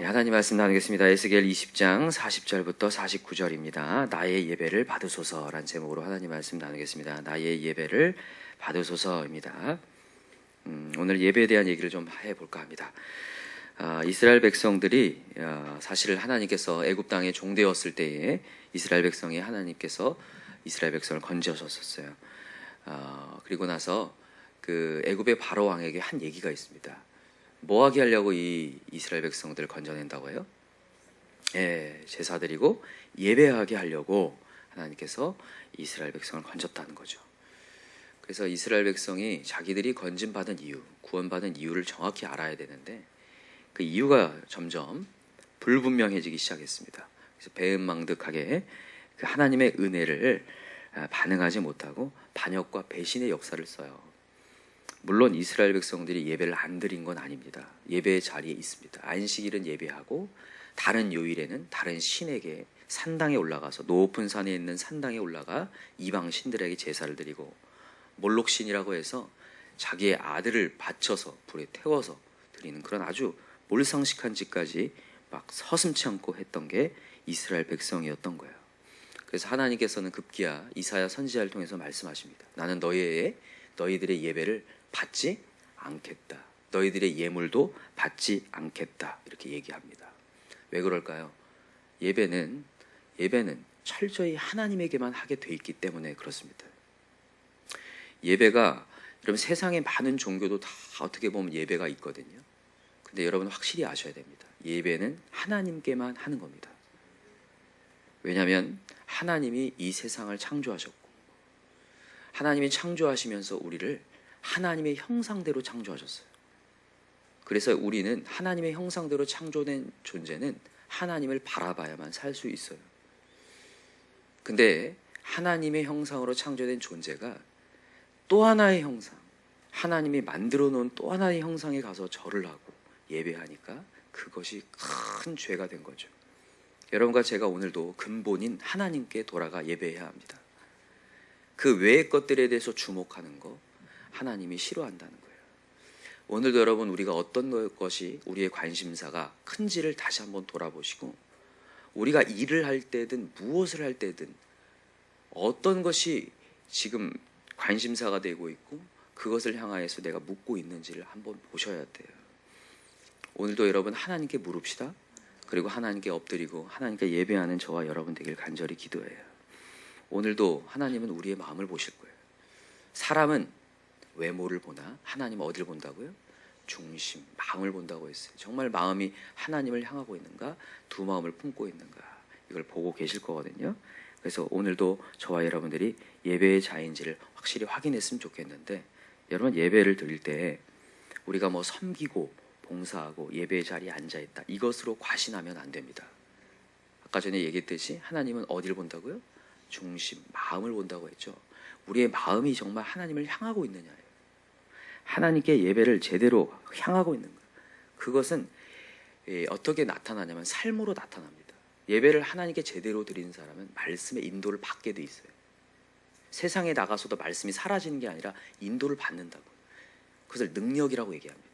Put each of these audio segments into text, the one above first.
네, 하나님 말씀 나누겠습니다. 에스겔 20장 40절부터 49절입니다. 나의 예배를 받으소서란 제목으로 하나님 말씀 나누겠습니다. 나의 예배를 받으소서입니다. 음, 오늘 예배에 대한 얘기를 좀 해볼까 합니다. 아, 이스라엘 백성들이 아, 사실 하나님께서 애굽 땅에 종되었을 때에 이스라엘 백성이 하나님께서 이스라엘 백성을 건져셨었어요. 아, 그리고 나서 그 애굽의 바로 왕에게 한 얘기가 있습니다. 뭐하게 하려고 이 이스라엘 백성들을 건져낸다고 해요? 예, 제사 드리고 예배하게 하려고 하나님께서 이스라엘 백성을 건졌다는 거죠. 그래서 이스라엘 백성이 자기들이 건진받은 이유, 구원받은 이유를 정확히 알아야 되는데 그 이유가 점점 불분명해지기 시작했습니다. 그래서 배은망덕하게 그 하나님의 은혜를 아, 반응하지 못하고 반역과 배신의 역사를 써요. 물론 이스라엘 백성들이 예배를 안 드린 건 아닙니다. 예배의 자리에 있습니다. 안식일은 예배하고 다른 요일에는 다른 신에게 산당에 올라가서 높은 산에 있는 산당에 올라가 이방 신들에게 제사를 드리고 몰록신이라고 해서 자기의 아들을 바쳐서 불에 태워서 드리는 그런 아주 몰상식한 짓까지 막 서슴치 않고 했던 게 이스라엘 백성이었던 거예요. 그래서 하나님께서는 급기야 이사야 선지자를 통해서 말씀하십니다. 나는 너희의 너희들의 예배를 받지 않겠다. 너희들의 예물도 받지 않겠다. 이렇게 얘기합니다. 왜 그럴까요? 예배는 예배는 철저히 하나님에게만 하게 돼 있기 때문에 그렇습니다. 예배가 여러분 세상에 많은 종교도 다 어떻게 보면 예배가 있거든요. 근데 여러분 확실히 아셔야 됩니다. 예배는 하나님께만 하는 겁니다. 왜냐하면 하나님이 이 세상을 창조하셨고 하나님이 창조하시면서 우리를 하나님의 형상대로 창조하셨어요. 그래서 우리는 하나님의 형상대로 창조된 존재는 하나님을 바라봐야만 살 수 있어요. 근데 하나님의 형상으로 창조된 존재가 또 하나의 형상, 하나님이 만들어 놓은 또 하나의 형상에 가서 절을 하고 예배하니까 그것이 큰 죄가 된 거죠. 여러분과 제가 오늘도 근본인 하나님께 돌아가 예배해야 합니다. 그 외의 것들에 대해서 주목하는 거 하나님이 싫어한다는 거예요. 오늘도 여러분 우리가 어떤 것이 우리의 관심사가 큰지를 다시 한번 돌아보시고 우리가 일을 할 때든 무엇을 할 때든 어떤 것이 지금 관심사가 되고 있고 그것을 향하여서 내가 묻고 있는지를 한번 보셔야 돼요. 오늘도 여러분 하나님께 물읍시다. 그리고 하나님께 엎드리고 하나님께 예배하는 저와 여러분 되길 간절히 기도해요. 오늘도 하나님은 우리의 마음을 보실 거예요. 사람은 외모를 보나 하나님 어디를 본다고요? 중심, 마음을 본다고 했어요. 정말 마음이 하나님을 향하고 있는가, 두 마음을 품고 있는가 이걸 보고 계실 거거든요. 그래서 오늘도 저와 여러분들이 예배의 자인지를 확실히 확인했으면 좋겠는데 여러분 예배를 드릴 때 우리가 뭐 섬기고 봉사하고 예배의 자리에 앉아 있다 이것으로 과신하면 안 됩니다. 아까 전에 얘기했듯이 하나님은 어디를 본다고요? 중심, 마음을 본다고 했죠. 우리의 마음이 정말 하나님을 향하고 있느냐예요. 하나님께 예배를 제대로 향하고 있는 거예요. 그것은 예, 어떻게 나타나냐면 삶으로 나타납니다. 예배를 하나님께 제대로 드리는 사람은 말씀의 인도를 받게 돼 있어요. 세상에 나가서도 말씀이 사라지는 게 아니라 인도를 받는다고. 그것을 능력이라고 얘기합니다.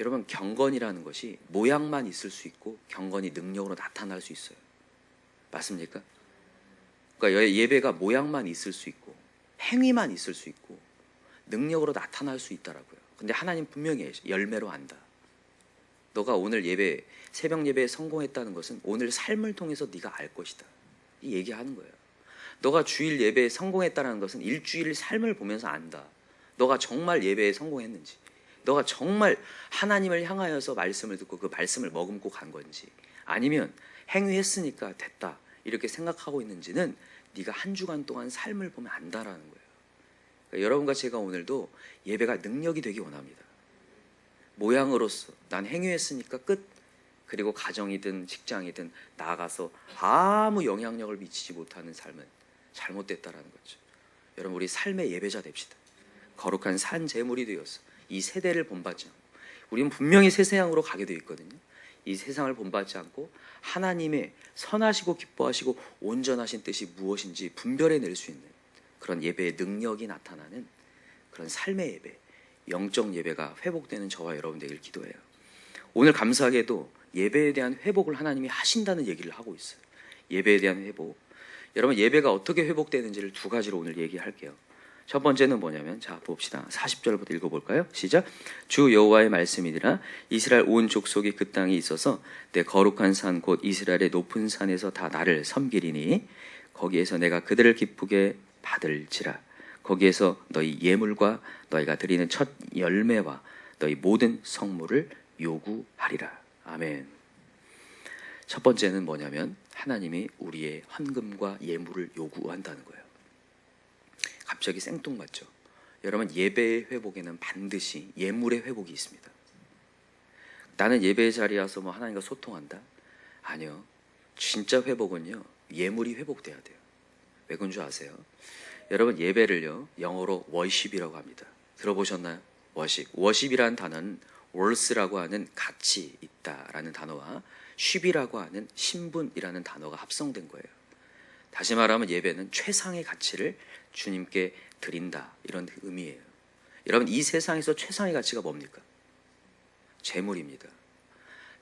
여러분 경건이라는 것이 모양만 있을 수 있고 경건이 능력으로 나타날 수 있어요. 맞습니까? 그러니까 예배가 모양만 있을 수 있고 행위만 있을 수 있고 능력으로 나타날 수 있다라고요. 근데 하나님 분명히 열매로 한다. 너가 오늘 예배 새벽 예배에 성공했다는 것은 오늘 삶을 통해서 네가 알 것이다. 이 얘기하는 거예요. 너가 주일 예배에 성공했다는 것은 일주일 삶을 보면서 안다. 너가 정말 예배에 성공했는지, 너가 정말 하나님을 향하여서 말씀을 듣고 그 말씀을 머금고 간 건지, 아니면 행위했으니까 됐다 이렇게 생각하고 있는지는 네가 한 주간 동안 삶을 보면 안다라는 거예요. 그러니까 여러분과 제가 오늘도 예배가 능력이 되기 원합니다. 모양으로서 난 행위했으니까 끝. 그리고 가정이든 직장이든 나아가서 아무 영향력을 미치지 못하는 삶은 잘못됐다라는 거죠. 여러분 우리 삶의 예배자 됩시다. 거룩한 산 제물이 되어서 이 세대를 본받지 않고 우리는 분명히 새 세상으로 가게 되어 있거든요. 이 세상을 본받지 않고 하나님의 선하시고 기뻐하시고 온전하신 뜻이 무엇인지 분별해 낼 수 있는 그런 예배의 능력이 나타나는 그런 삶의 예배, 영적 예배가 회복되는 저와 여러분 되길 기도해요. 오늘 감사하게도 예배에 대한 회복을 하나님이 하신다는 얘기를 하고 있어요. 예배에 대한 회복. 여러분 예배가 어떻게 회복되는지를 두 가지로 오늘 얘기할게요. 첫 번째는 뭐냐면 자 봅시다. 40절부터 읽어볼까요? 시작. 주 여호와의 말씀이니라 이스라엘 온 족속이 그 땅에 있어서 내 거룩한 산 곧 이스라엘의 높은 산에서 다 나를 섬기리니 거기에서 내가 그들을 기쁘게 받을지라 거기에서 너희 예물과 너희가 드리는 첫 열매와 너희 모든 성물을 요구하리라. 아멘. 첫 번째는 뭐냐면 하나님이 우리의 헌금과 예물을 요구한다는 거예요. 갑자기 생뚱맞죠. 여러분 예배의 회복에는 반드시 예물의 회복이 있습니다. 나는 예배의 자리에 와서 뭐 하나님과 소통한다? 아니요. 진짜 회복은요. 예물이 회복돼야 돼요. 왜 그런 줄 아세요? 여러분 예배를요. 영어로 워십이라고 합니다. 들어보셨나요? 워십. 워십이라는 단어는 월스라고 하는 가치 있다라는 단어와 쉽이라고 하는 신분이라는 단어가 합성된 거예요. 다시 말하면 예배는 최상의 가치를 주님께 드린다 이런 의미예요. 여러분 이 세상에서 최상의 가치가 뭡니까? 재물입니다.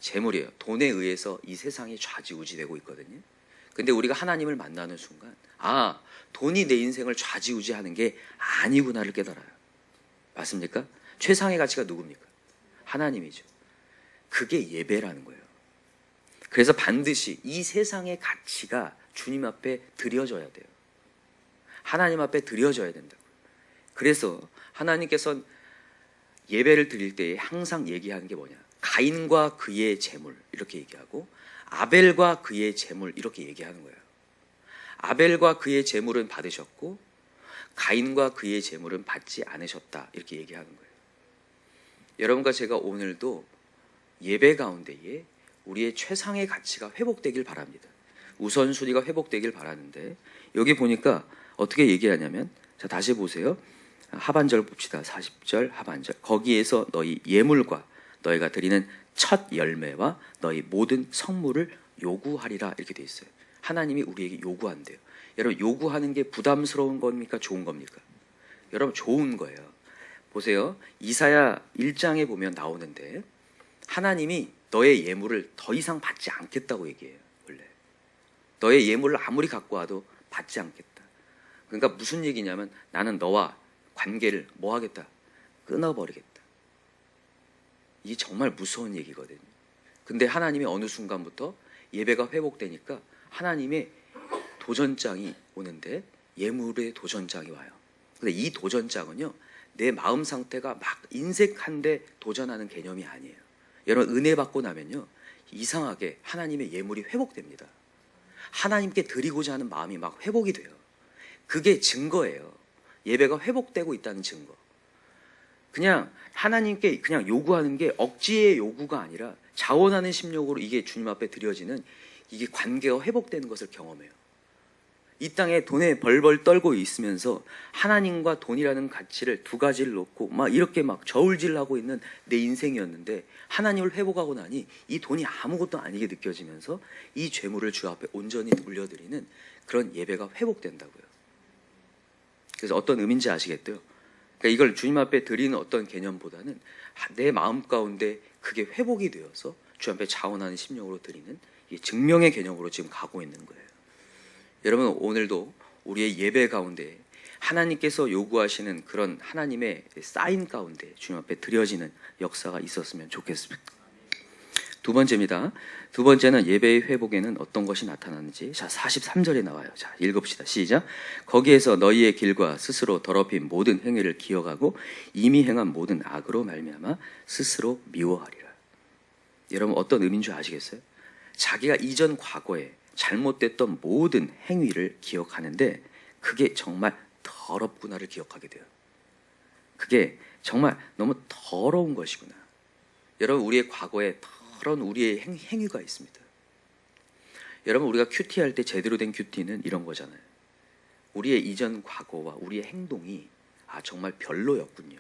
재물이에요. 돈에 의해서 이 세상이 좌지우지되고 있거든요. 근데 우리가 하나님을 만나는 순간 아 돈이 내 인생을 좌지우지하는 게 아니구나를 깨달아요. 맞습니까? 최상의 가치가 누굽니까? 하나님이죠. 그게 예배라는 거예요. 그래서 반드시 이 세상의 가치가 주님 앞에 드려져야 돼요. 하나님 앞에 드려져야 된다고요. 그래서 하나님께서 예배를 드릴 때 항상 얘기하는 게 뭐냐? 가인과 그의 재물 이렇게 얘기하고 아벨과 그의 재물 이렇게 얘기하는 거예요. 아벨과 그의 재물은 받으셨고 가인과 그의 재물은 받지 않으셨다 이렇게 얘기하는 거예요. 여러분과 제가 오늘도 예배 가운데에 우리의 최상의 가치가 회복되길 바랍니다. 우선순위가 회복되길 바라는데 여기 보니까 어떻게 얘기하냐면 자 다시 보세요. 하반절 봅시다. 40절 하반절. 거기에서 너희 예물과 너희가 드리는 첫 열매와 너희 모든 성물을 요구하리라 이렇게 돼 있어요. 하나님이 우리에게 요구한대요. 여러분 요구하는 게 부담스러운 겁니까? 좋은 겁니까? 여러분 좋은 거예요. 보세요. 이사야 1장에 보면 나오는데 하나님이 너의 예물을 더 이상 받지 않겠다고 얘기해요. 원래. 너의 예물을 아무리 갖고 와도 받지 않겠다. 그러니까 무슨 얘기냐면 나는 너와 관계를 뭐 하겠다? 끊어버리겠다. 이게 정말 무서운 얘기거든요. 근데 하나님이 어느 순간부터 예배가 회복되니까 하나님의 도전장이 오는데 예물의 도전장이 와요. 근데 이 도전장은요, 내 마음 상태가 막 인색한데 도전하는 개념이 아니에요. 여러분, 은혜 받고 나면요, 이상하게 하나님의 예물이 회복됩니다. 하나님께 드리고자 하는 마음이 막 회복이 돼요. 그게 증거예요. 예배가 회복되고 있다는 증거. 그냥 하나님께 그냥 요구하는 게 억지의 요구가 아니라 자원하는 심력으로 이게 주님 앞에 드려지는 이게 관계가 회복되는 것을 경험해요. 이 땅에 돈에 벌벌 떨고 있으면서 하나님과 돈이라는 가치를 두 가지를 놓고 막 이렇게 막 저울질하고 있는 내 인생이었는데 하나님을 회복하고 나니 이 돈이 아무것도 아니게 느껴지면서 이 죄물을 주 앞에 온전히 올려드리는 그런 예배가 회복된다고요. 그래서 어떤 의미인지 아시겠어요? 그러니까 이걸 주님 앞에 드리는 어떤 개념보다는 내 마음 가운데 그게 회복이 되어서 주 앞에 자원하는 심령으로 드리는 이 증명의 개념으로 지금 가고 있는 거예요. 여러분 오늘도 우리의 예배 가운데 하나님께서 요구하시는 그런 하나님의 사인 가운데 주님 앞에 드려지는 역사가 있었으면 좋겠습니다. 두 번째입니다. 두 번째는 예배의 회복에는 어떤 것이 나타나는지. 자, 43절에 나와요. 자, 읽읍시다. 시작. 거기에서 너희의 길과 스스로 더럽힌 모든 행위를 기억하고 이미 행한 모든 악으로 말미암아 스스로 미워하리라. 여러분 어떤 의미인 줄 아시겠어요? 자기가 이전 과거에 잘못됐던 모든 행위를 기억하는데 그게 정말 더럽구나를 기억하게 돼요. 그게 정말 너무 더러운 것이구나. 여러분 우리의 과거에 더러운 우리의 행, 행위가 있습니다. 여러분 우리가 큐티 할 때 제대로 된 큐티는 이런 거잖아요. 우리의 이전 과거와 우리의 행동이 아 정말 별로였군요.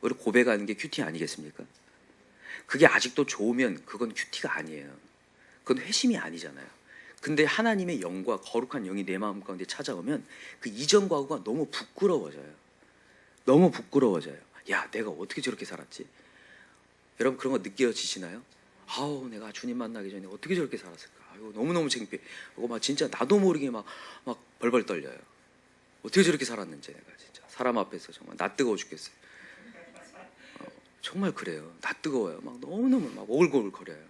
우리 고백하는 게 큐티 아니겠습니까? 그게 아직도 좋으면 그건 큐티가 아니에요. 그건 회심이 아니잖아요. 근데 하나님의 영과 거룩한 영이 내 마음 가운데 찾아오면 그 이전 과거가 너무 부끄러워져요. 너무 부끄러워져요. 야, 내가 어떻게 저렇게 살았지? 여러분 그런 거 느껴지시나요? 아우 내가 주님 만나기 전에 어떻게 저렇게 살았을까? 아유 너무 너무 창피해. 그거 막 진짜 나도 모르게 막 막 벌벌 떨려요. 어떻게 저렇게 살았는지 내가 진짜 사람 앞에서 정말 나 뜨거워 죽겠어요. 어, 정말 그래요. 나 뜨거워요. 막 너무 너무 막 오글오글 거려요.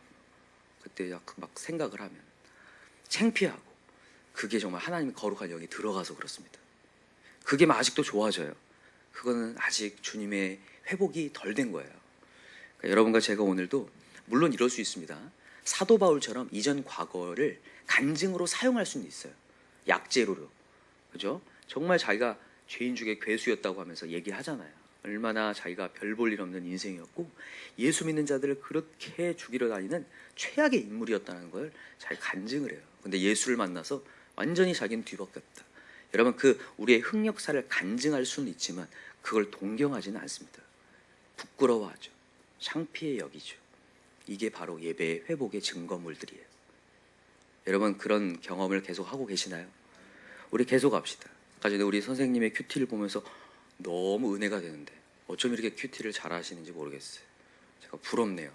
그때 약- 막 생각을 하면 창피하고 그게 정말 하나님의 거룩한 영이 들어가서 그렇습니다. 그게 막 아직도 좋아져요. 그거는 아직 주님의 회복이 덜 된 거예요. 그러니까 여러분과 제가 오늘도 물론 이럴 수 있습니다. 사도 바울처럼 이전 과거를 간증으로 사용할 수는 있어요. 약재로로. 그죠? 정말 자기가 죄인 중에 괴수였다고 하면서 얘기하잖아요. 얼마나 자기가 별 볼 일 없는 인생이었고 예수 믿는 자들을 그렇게 죽이러 다니는 최악의 인물이었다는 걸 잘 간증을 해요. 근데 예수를 만나서 완전히 자기는 뒤바뀌었다. 여러분 그 우리의 흑역사를 간증할 수는 있지만 그걸 동경하지는 않습니다. 부끄러워하죠. 창피해 여기죠. 이게 바로 예배의 회복의 증거물들이에요. 여러분 그런 경험을 계속 하고 계시나요? 우리 계속 합시다. 아까 전에 우리 선생님의 큐티를 보면서 너무 은혜가 되는데 어쩜 이렇게 큐티를 잘 하시는지 모르겠어요. 제가 부럽네요.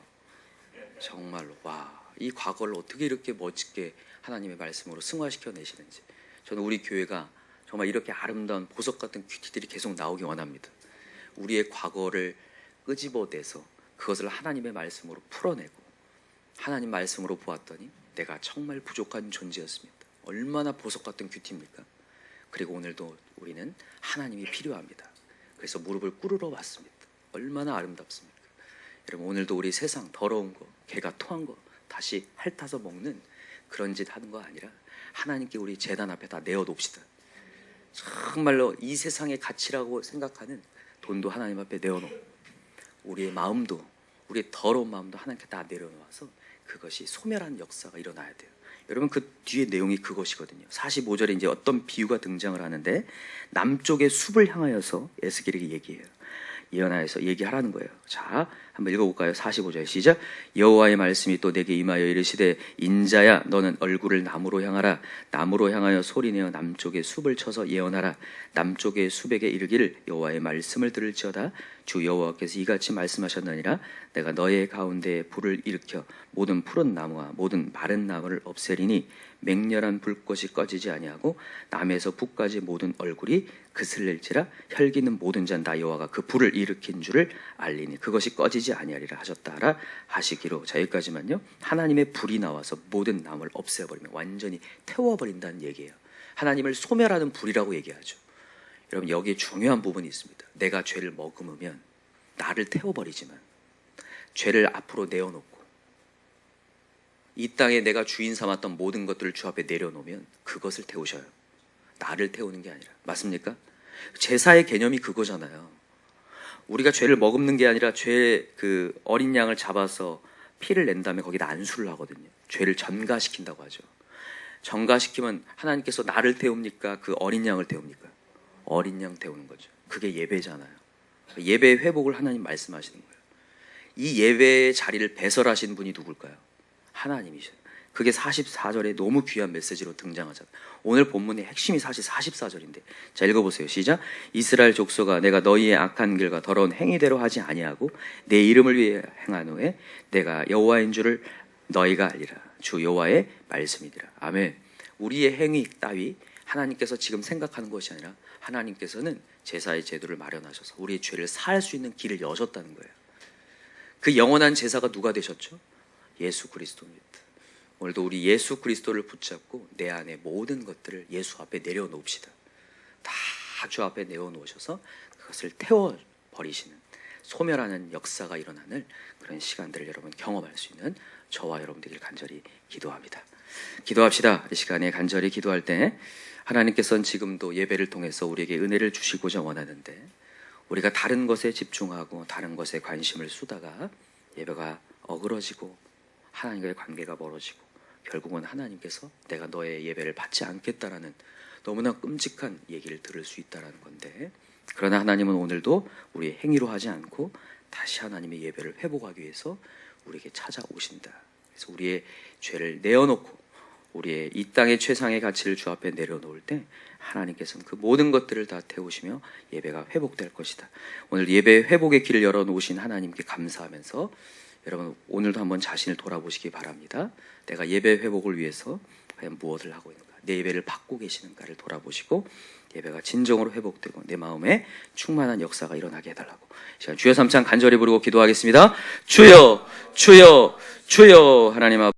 정말로 와 이 과거를 어떻게 이렇게 멋지게 하나님의 말씀으로 승화시켜 내시는지 저는 우리 교회가 정말 이렇게 아름다운 보석 같은 큐티들이 계속 나오기 원합니다. 우리의 과거를 끄집어내서 그것을 하나님의 말씀으로 풀어내고 하나님 말씀으로 보았더니 내가 정말 부족한 존재였습니다. 얼마나 보석 같은 큐티입니까? 그리고 오늘도 우리는 하나님이 필요합니다. 그래서 무릎을 꿇으러 왔습니다. 얼마나 아름답습니까? 여러분 오늘도 우리 세상 더러운 거, 개가 토한 거 다시 핥아서 먹는 그런 짓 하는 거 아니라 하나님께 우리 재단 앞에 다 내어 놓읍시다. 정말로 이 세상의 가치라고 생각하는 돈도 하나님 앞에 내어 놓고 우리의 마음도 우리의 더러운 마음도 하나님께 다 내려놓아서 그것이 소멸한 역사가 일어나야 돼요. 여러분 그 뒤에 내용이 그것이거든요. 45절에 이제 어떤 비유가 등장을 하는데 남쪽의 숲을 향하여서 에스겔에게 얘기해요. 예언하여서 얘기하라는 거예요. 자, 한번 읽어볼까요? 45절 시작. 여호와의 말씀이 또 내게 임하여 이르시되 인자야 너는 얼굴을 남으로 향하라. 남으로 향하여 소리내어 남쪽의 숲을 쳐서 예언하라. 남쪽의 숲에게 이르기를 여호와의 말씀을 들을지어다. 주 여호와께서 이같이 말씀하셨느니라. 내가 너의 가운데에 불을 일으켜 모든 푸른 나무와 모든 마른 나무를 없애리니 맹렬한 불꽃이 꺼지지 아니하고 남에서 북까지 모든 얼굴이 그슬릴지라 혈기는 모든 잔나 여호와가 그 불을 일으킨 줄을 알리니 그것이 꺼지지 아니하리라 하셨다라 하시기로 자 여기까지만요 하나님의 불이 나와서 모든 나무를 없애버리면 완전히 태워버린다는 얘기예요 하나님을 소멸하는 불이라고 얘기하죠 여러분 여기에 중요한 부분이 있습니다 내가 죄를 머금으면 나를 태워버리지만 죄를 앞으로 내어놓고 이 땅에 내가 주인 삼았던 모든 것들을 주 앞에 내려놓으면 그것을 태우셔요. 나를 태우는 게 아니라. 맞습니까? 제사의 개념이 그거잖아요. 우리가 죄를 머금는 게 아니라 죄 그 어린 양을 잡아서 피를 낸 다음에 거기다 안수를 하거든요. 죄를 전가시킨다고 하죠. 전가시키면 하나님께서 나를 태웁니까? 그 어린 양을 태웁니까? 어린 양 태우는 거죠. 그게 예배잖아요. 예배의 회복을 하나님 말씀하시는 거예요. 이 예배의 자리를 배설하신 분이 누굴까요? 하나님이셔요. 그게 44절에 너무 귀한 메시지로 등장하잖아요. 오늘 본문의 핵심이 사실 44절인데. 자, 읽어보세요. 시작. 이스라엘 족속아, 내가 너희의 악한 길과 더러운 행위대로 하지 아니하고 내 이름을 위해 행한 후에 내가 여호와인 줄을 너희가 알리라. 주 여호와의 말씀이니라. 아멘. 우리의 행위 따위 하나님께서 지금 생각하는 것이 아니라 하나님께서는 제사의 제도를 마련하셔서 우리의 죄를 사할 수 있는 길을 여셨다는 거예요. 그 영원한 제사가 누가 되셨죠? 예수 그리스도입니다. 오늘도 우리 예수 그리스도를 붙잡고 내 안에 모든 것들을 예수 앞에 내려놓읍시다. 다 주 앞에 내어놓으셔서 그것을 태워 버리시는 소멸하는 역사가 일어나는 그런 시간들을 여러분 경험할 수 있는 저와 여러분 되길 간절히 기도합니다. 기도합시다. 이 시간에 간절히 기도할 때 하나님께서는 지금도 예배를 통해서 우리에게 은혜를 주시고자 원하는데 우리가 다른 것에 집중하고 다른 것에 관심을 쏟다가 예배가 어그러지고 하나님과의 관계가 멀어지고 결국은 하나님께서 내가 너의 예배를 받지 않겠다라는 너무나 끔찍한 얘기를 들을 수 있다라는 건데 그러나 하나님은 오늘도 우리의 행위로 하지 않고 다시 하나님의 예배를 회복하기 위해서 우리에게 찾아오신다. 그래서 우리의 죄를 내어놓고 우리의 이 땅의 최상의 가치를 주 앞에 내려놓을 때 하나님께서는 그 모든 것들을 다 태우시며 예배가 회복될 것이다. 오늘 예배 회복의 길을 열어놓으신 하나님께 감사하면서 여러분 오늘도 한번 자신을 돌아보시기 바랍니다. 내가 예배 회복을 위해서 과연 무엇을 하고 있는가? 내 예배를 받고 계시는가를 돌아보시고 예배가 진정으로 회복되고 내 마음에 충만한 역사가 일어나게 해달라고 이 시간 주여 삼창 간절히 부르고 기도하겠습니다. 주여, 주여, 주여 하나님 앞.